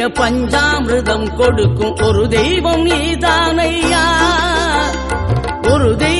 நான் நினைக்க கொடுக்கும் ஒரு தெய்வம் நீதானையா? ஒரு தெய்வம்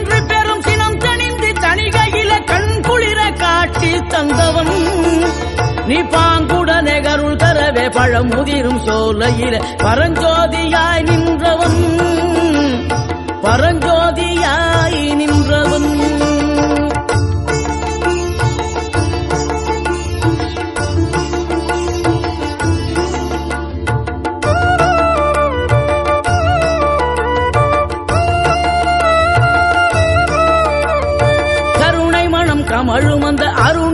கருள் பழமுதிரும் சோலையில பரஞ்சோதியாய் நின்றவன். பரஞ்சோதியாய் நின்றவன். கருணை மனம் கமழும் அந்த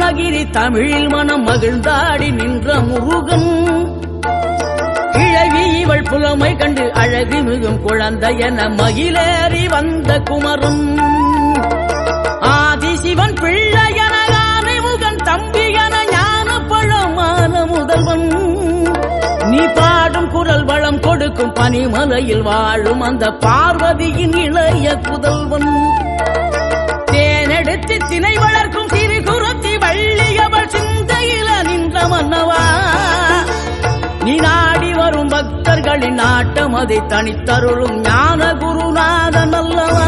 அருணகிரி தமிழில் மனம் மகிழ்ந்தாடி நின்ற முருகன். கிழவி இவள் புலமை கண்டு அழகு மிகும் குழந்தை என மகிழேறி வந்த குமரன். ஆதிசிவன் பிள்ளை என முகன் தம்பி என ஞான பழமான முதல்வன். நீ பாடும் குரல் வளம் கொடுக்கும் பனிமலையில் வாழும் அந்த பார்வதியின் இளைய புதல்வன். தேனெடுத்து திணை வளர்க்கும் சிறு குரல் வள்ளியவள் சிந்தையில நின்ற மன்னவா? நீ நாடி வரும் பக்தர்களின் நாட்டம் அதை தனித்தருளும் ஞான குருநாதன் அல்லவா?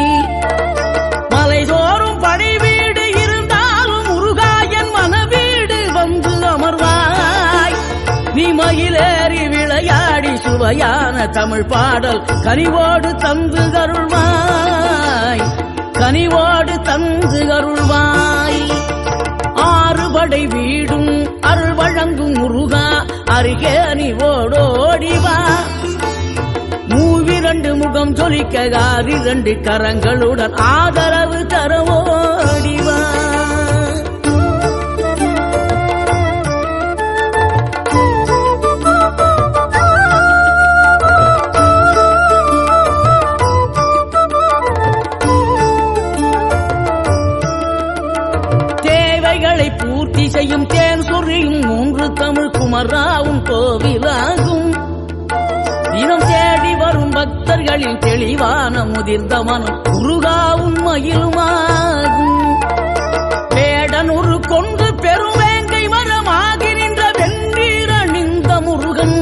சுவையான தமிழ் பாடல். கனிவோடு தந்து அருள்வாய். கனிவோடு தந்து அருள்வாய். ஆறுபடை வீடும் அருள் வழங்கும் முருகா. அருகே நீ ஓடோடிவா மூவிரண்டு முகம் சொலிக்க இரண்டு கரங்களுடன் ஆதரவு தரவோடிவா தமிழ் குமராவும் கோவிலாகும். இனம் தேடி வரும் பக்தர்களில் தெளிவான முதிர்ந்த மனம் உருகா உண்மையிலுமாகும் வேடனுரு கொண்டு பெருவேங்கை மரமாகி நின்ற வெந்நீர் அணிந்த முருகன்.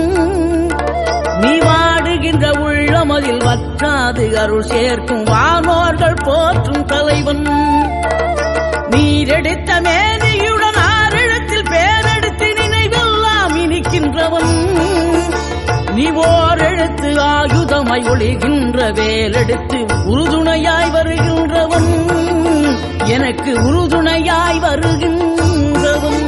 நீ வாடுகின்ற உள்ளமதில் வற்றாது அருள் சேர்க்கும் வானோர்கள் போற்றும் தலைவன். ஆயுதமாய் ஒளிகின்ற வேலெடுத்து உறுதுணையாய் வருகின்றவன். எனக்கு உறுதுணையாய் வருகின்றவன்.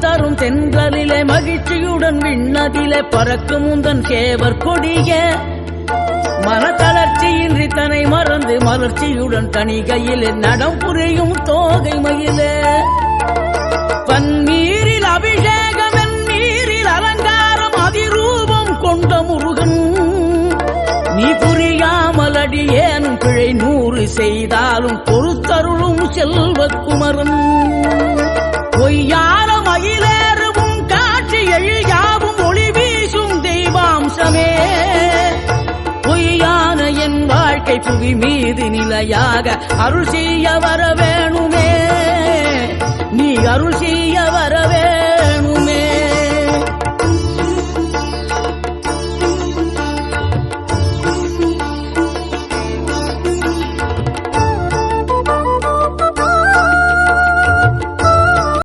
தரும் தென்றலிலே மகிழ்ச்சியுடன் விண்ணதிலே பறக்கும் உந்தன் கேவர் கொடிய. மனத்தளர்ச்சியின்றி தன்னை மறந்து மலர்ச்சியுடன் தணிகையிலே நடம் புரியும் தோகை மயிலே பன்னீரில் அபிஷேகம் நீரில் அலங்காரம் அதிரூபம் கொண்ட முருகன். நீ புரியாமல் அடியேனும் பிழை நூறு செய்தாலும் பொறுத்தருளும் செல்வக்குமரன் புவி மீது நிலையாக அருள் செய்ய வர வேணுமே. நீ அருள் செய்ய வர வேணுமே